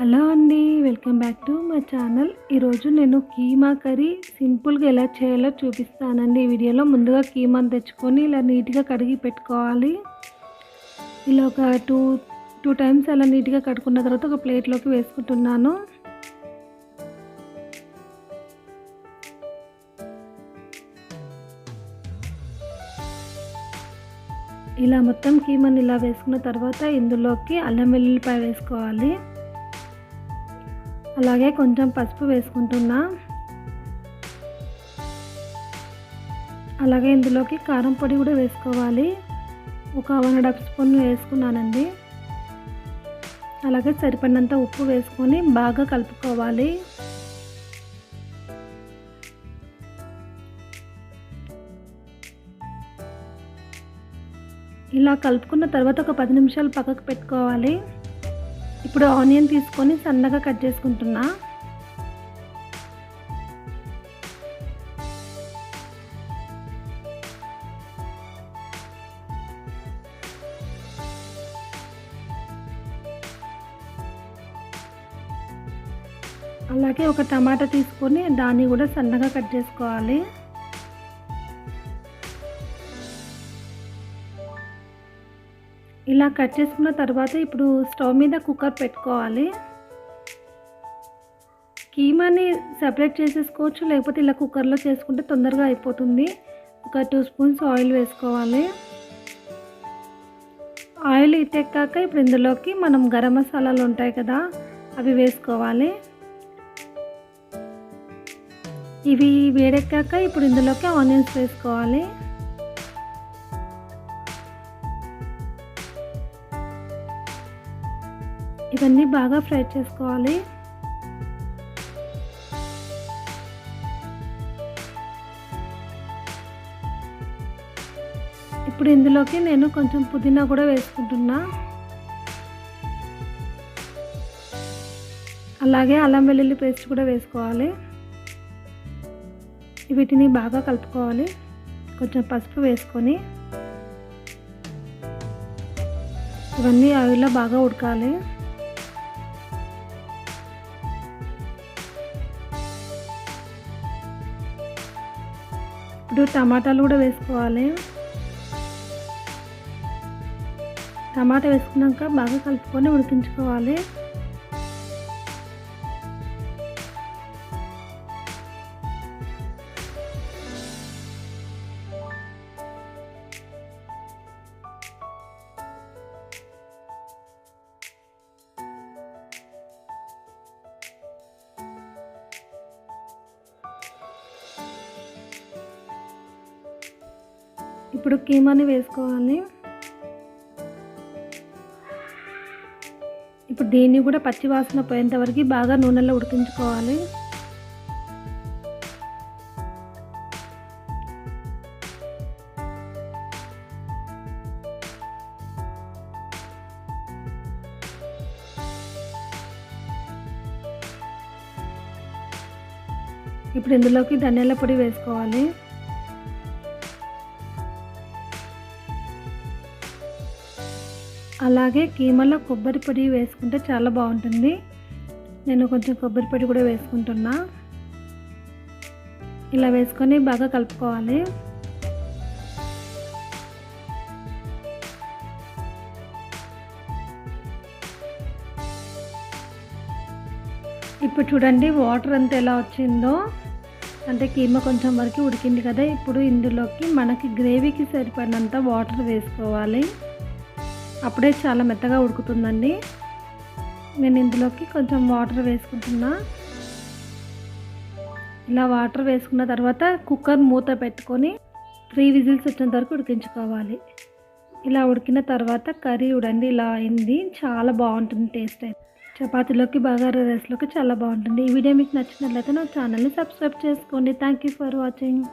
Hello అండి welcome back to మా channel. ఈరోజు నేను కీమా కర్రీ సింపుల్గా ఎలా చేయాలో చూపిస్తానండి. ఈ వీడియోలో ముందుగా కీమాను తెచ్చుకొని ఇలా నీట్గా కడిగి పెట్టుకోవాలి. ఇలా ఒక టూ టూ టైమ్స్ అలా నీట్గా కడుక్కున్న తర్వాత ఒక ప్లేట్లోకి వేసుకుంటున్నాను. ఇలా మొత్తం కీమాని ఇలా వేసుకున్న తర్వాత ఇందులోకి అల్లం వెల్లుల్లిపాయ వేసుకోవాలి. అలాగే కొంచెం పసుపు వేసుకుంటున్నా. అలాగే ఇందులోకి కారం పొడి కూడా వేసుకోవాలి. ఒక వన్ అండ్ హాఫ్ స్పూన్ వేసుకున్నానండి. అలాగే సరిపడినంత ఉప్పు వేసుకొని బాగా కలుపుకోవాలి. ఇలా కలుపుకున్న తర్వాత ఒక పది నిమిషాలు పక్కకు పెట్టుకోవాలి. ఇప్పుడు ఆనియన్ తీసుకొని సన్నగా కట్ చేసుకుంటున్నా. అలాగే ఒక టమాటా తీసుకొని దాన్ని కూడా సన్నగా కట్ చేసుకోవాలి. ఇలా కట్ చేసుకున్న తర్వాత ఇప్పుడు స్టవ్ మీద కుక్కర్ పెట్టుకోవాలి. కీమాని సపరేట్ చేసేసుకోవచ్చు లేకపోతే ఇలా కుక్కర్లో చేసుకుంటే తొందరగా అయిపోతుంది. ఒక టూ స్పూన్స్ ఆయిల్ వేసుకోవాలి. ఆయిల్ ఇటెక్కాక ఇప్పుడు ఇందులోకి మనం గరం మసాలాలు ఉంటాయి కదా అవి వేసుకోవాలి. ఇవి వేడెక్కాక ఇప్పుడు ఇందులోకి ఆనియన్స్ వేసుకోవాలి. ఇవన్నీ బాగా ఫ్రై చేసుకోవాలి. ఇప్పుడు ఇందులోకి నేను కొంచెం పుదీనా కూడా వేసుకుంటున్నా. అలాగే అల్లం వెల్లుల్లి పేస్ట్ కూడా వేసుకోవాలి. వీటిని బాగా కలుపుకోవాలి. కొంచెం పసుపు వేసుకొని. ఇవన్నీ ఆయిల్లో బాగా ఉడకాలి. ఇప్పుడు టమాటాలు కూడా వేసుకోవాలి. టమాటా వేసుకున్నాక బాగా కలుపుకొని ఉడికించుకోవాలి. ఇప్పుడు కీమాని వేసుకోవాలి. ఇప్పుడు దీన్ని కూడా పచ్చి వాసన పోయేంత వరకు బాగా నూనెలో ఉడికించుకోవాలి. ఇప్పుడు ఇందులోకి ధనియాల పొడి వేసుకోవాలి. అలాగే కీమలో కొబ్బరి పొడి వేసుకుంటే చాలా బాగుంటుంది. నేను కొంచెం కొబ్బరి పొడి కూడా వేసుకుంటున్నా. ఇలా వేసుకొని బాగా కలుపుకోవాలి. ఇప్పుడు చూడండి వాటర్ అంతా ఎలా వచ్చిందో. అంటే కీమ కొంచెం వరకు ఉడికింది కదా ఇప్పుడు ఇందులోకి మనకి గ్రేవీకి సరిపడినంత వాటర్ వేసుకోవాలి. అప్పుడే చాలా మెత్తగా ఉడుకుతుందండి. నేను ఇందులోకి కొంచెం వాటర్ వేసుకుంటున్నా. ఇలా వాటర్ వేసుకున్న తర్వాత కుక్కర్ మూత పెట్టుకొని త్రీ విజిల్స్ వచ్చేంత వరకు ఉడికించుకోవాలి. ఇలా ఉడికిన తర్వాత కర్రీ ఉడండి ఇలా అయింది. చాలా బాగుంటుంది టేస్ట్ అయితే. చపాతీలోకి బగారా రైస్లోకి చాలా బాగుంటుంది. ఈ వీడియో మీకు నచ్చినట్లయితే నా ఛానల్ని సబ్స్క్రైబ్ చేసుకోండి. Thank you for watching